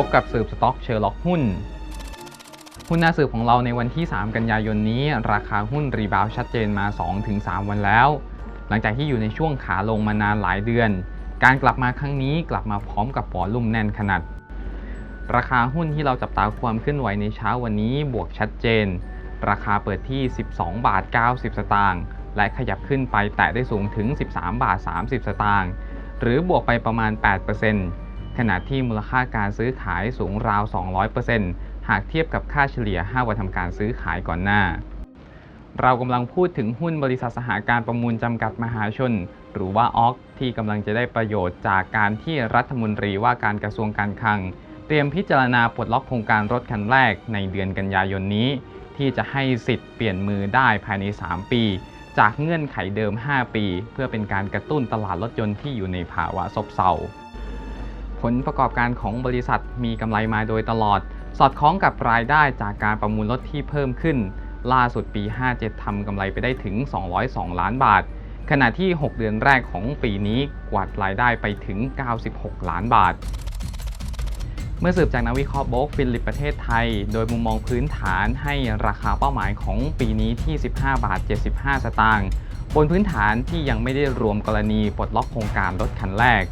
พบกับสืบสต็อกเชอร์ล็อกหุ้น หุ้นหน้าสืบของเราในวันที่ 3 กันยายนนี้ ราคาหุ้นรีบาวชัดเจนมา 2-3 วันแล้ว หลังจากที่อยู่ในช่วงขาลงมานานหลายเดือน การกลับมาครั้งนี้กลับมาพร้อมกับวอลลุ่มแน่นขนาด ราคาหุ้นที่เราจับตาความเคลื่อนไหวในเช้าวันนี้บวกชัดเจน ราคาเปิดที่ 12 บาท 90 สตางค์และขยับขึ้นไปแตะได้สูงถึง 13 บาท 30 สตางค์ หรือบวกไปประมาณ 8% ขณะที่มูลค่าการซื้อขายสูงราว 200%หากเทียบกับค่าเฉลี่ย 5 วันทำการซื้อขายก่อนหน้า เรากำลังพูดถึงหุ้นบริษัทสหการประมูลจำกัดมหาชน หรือว่าออกที่กำลังจะได้ประโยชน์จากการที่รัฐมนตรีว่าการกระทรวงการคลัง เตรียมพิจารณาปลดล็อกโครงการรถคันแรกในเดือนกันยายนนี้ ที่จะให้สิทธิ์เปลี่ยนมือได้ภายใน 3 ปี จากเงื่อนไขเดิม 5 ปี เพื่อเป็นการกระตุ้นตลาดรถยนต์ที่อยู่ในภาวะซบเซา ผลประกอบการของบริษัทมีกำไรมาโดยตลอด สอดคล้องกับรายได้จากการประมูลรถที่เพิ่มขึ้น ล่าสุดปี 57 ทำกำไรไปได้ถึง 202 ล้านบาท ขณะที่ 6 เดือนแรกของปีนี้กวาดรายได้ไปถึง 96 ล้านบาท เมื่อสืบจากนักวิเคราะห์โบกฟิลิปประเทศไทย โดยมุมมองพื้นฐานให้ราคาเป้าหมายของปีนี้ที่ 15 บาท 75 สตางค์บนพื้นฐานที่ยังไม่ได้รวมกรณีปลดล็อกโครงการรถคันแรก